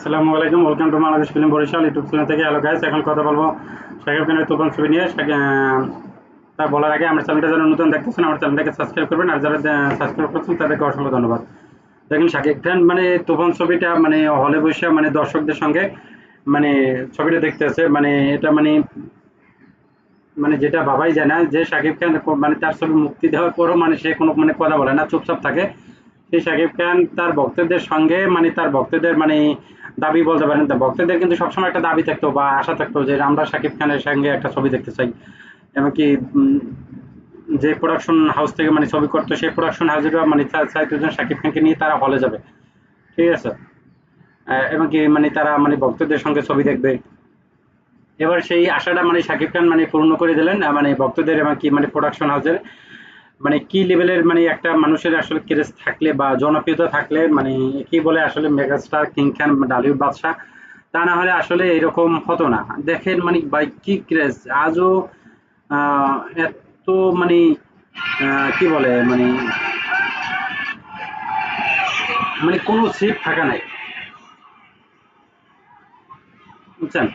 আসসালামু আলাইকুম welcome to Bangladesh film Barishal YouTube channel থেকে। হ্যালো গাইস এখন কথা বলব শাকিব খানের তুফান ছবি নিয়ে। তা বলার আগে আমার চ্যানেলটা যারা নতুন দেখতেছেন, আমার চ্যানেলটাকে সাবস্ক্রাইব করবেন। আর যারা সাবস্ক্রাইব করছেন, তাদেরকে অসংখ্য ধন্যবাদ। দেখেন শাকিব খান মানে তুফান ছবিটা মানে হলে বসে মানে দর্শকদের সঙ্গে মানে ছবিটা দেখতে আছে মানে এটা মানে মানে যেটা বাবাই জানে যে শাকিব খান মানে তার ছবি মুক্তি দেওয়ার পরও মানে সে কোনো মানে কথা বলে না, চুপচাপ থাকে। সেই শাকিব খান তার ভক্তদের সঙ্গে মানে তার ভক্তদের মানে দাবি বলতে পারেন ভক্তদের কিন্তু সবসময় একটা দাবি থাকতো বা আশা থাকতো যে আমরা শাকিব খানের সঙ্গে একটা ছবি দেখতে চাই। এমনকি যে প্রোডাকশন হাউস থেকে মানে ছবি করতো, সেই প্রোডাকশন হাউসেরও মানে চাইতো যে শাকিব খানকে নিয়ে তারা হলে যাবে। ঠিক আছে? এমনকি মানে তারা মানে ভক্তদের সঙ্গে ছবি দেখবে। এবার সেই আশাটা মানে শাকিব খান মানে পূর্ণ করে দিলেন মানে ভক্তদের এবং কি মানে প্রোডাকশন হাউসের মানে কি লেভেলের মানে একটা মানুষের আসলে ক্রেজ থাকলে বা জনপ্রিয়তা থাকলে মানে কি বলে আসলে মেগাস্টার কিং খান ডালিউড বাদশাহ, তা না হলে আসলে এরকম হতো না। দেখেন মানে বাই কি ক্রেজ আজও এত মানে কি বলে মানে মানে কোনো সিট থাকা নাই। বুঝছেন?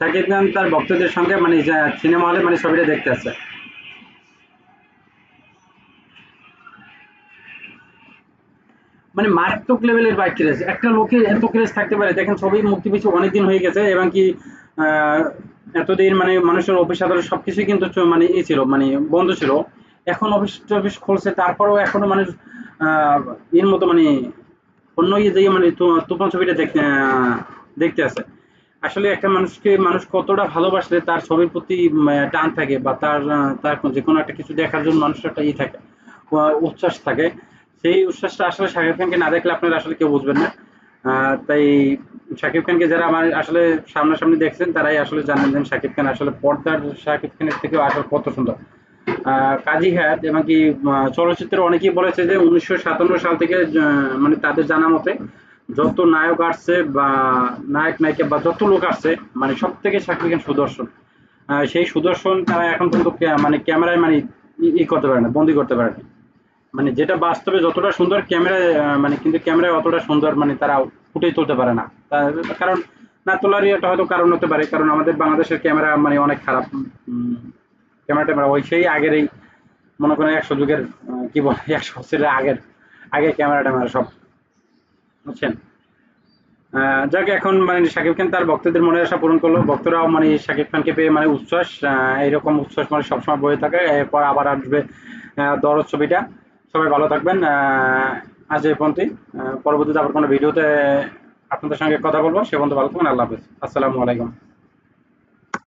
শাকিব খান তার ভক্তদের সঙ্গে মানে সিনেমা হলে মানে ছবিটা দেখতে আসছে। মানে মারাত্মক লেভেলের বাইক ক্রেজ একটা লোকের এত ক্রেজ থাকতে পারে, দেখেন ছবি মুক্তি পিছু অনেকদিন হয়ে গেছে, এবং কি এতদিন মানে মানুষের অফিস আদালত সবকিছুই কিন্তু মানে ই ছিল মানে বন্ধ ছিল। এখন অফিস টফিস খুলছে, তারপরেও এখনও মানুষ এর মতো মানে অন্য ইয়ে দিয়ে মানে তুফান ছবিটা দেখতে দেখতে আসে আসলে একটা মানুষকে, মানুষ কতটা ভালোবাসলে তার ছবির প্রতি টান থাকে বা তার তার যে কোনো একটা কিছু দেখার জন্য মানুষের একটা ই থাকে উচ্ছ্বাস থাকে। সেই উচ্ছ্বাসটা আসলে শাকিব খানকে না দেখলে আপনারা আসলে কেউ বুঝবেন না। তাই শাকিব খানকে যারা আমার আসলে সামনাসামনি দেখছেন, তারাই আসলে জানেন যে শাকিব খান আসলে পর্দার শাকিব খানের থেকেও আসলে কত সুন্দর। কাজী হায়াত এবং কি চলচ্চিত্রে অনেকেই বলেছে যে উনিশশো সাতান্ন সাল থেকে মানে তাদের জানা মতে যত নায়ক আসছে বা নায়ক নায়িকা বা যত লোক আসছে মানে সব থেকে শাকিব খান সুদর্শন। সেই সুদর্শন তারা এখন ক্যা- মানে ক্যামেরায় মানে ই করতে পারে না, বন্দি করতে পারে না। মানে যেটা বাস্তবে যতটা সুন্দর ক্যামেরায় মানে কিন্তু ক্যামেরায় অতটা সুন্দর মানে তারা ফুটেই তুলতে পারে না। কারণ না তোলারই একটা হয়তো কারণ হতে পারে, কারণ আমাদের বাংলাদেশের ক্যামেরা মানে অনেক খারাপ ক্যামেরা ট্যামেরা ওই সেই আগের এই, মনে করেন একশো যুগের কি বলে, একশো বছরের আগের আগের ক্যামেরা ট্যামেরা সব, বুঝছেন? যাক, এখন মানে শাকিব খান তার ভক্তদের মনে আশা পূরণ করল। ভক্তরাও মানে শাকিব খানকে পেয়ে মানে উচ্ছ্বাস এইরকম উচ্ছ্বাস মানে সবসময় বয়ে থাকে, এরপর আবার আসবে দরদ ছবিটা। সবাই ভালো থাকবেন। আজ এই পর্যন্তই। পরবর্তীতে আবার কোনো ভিডিওতে আপনাদের সঙ্গে কথা বলব। সে পর্যন্ত ভালো থাকবেন। আল্লাহ হাফিজ। আসসালামু আলাইকুম।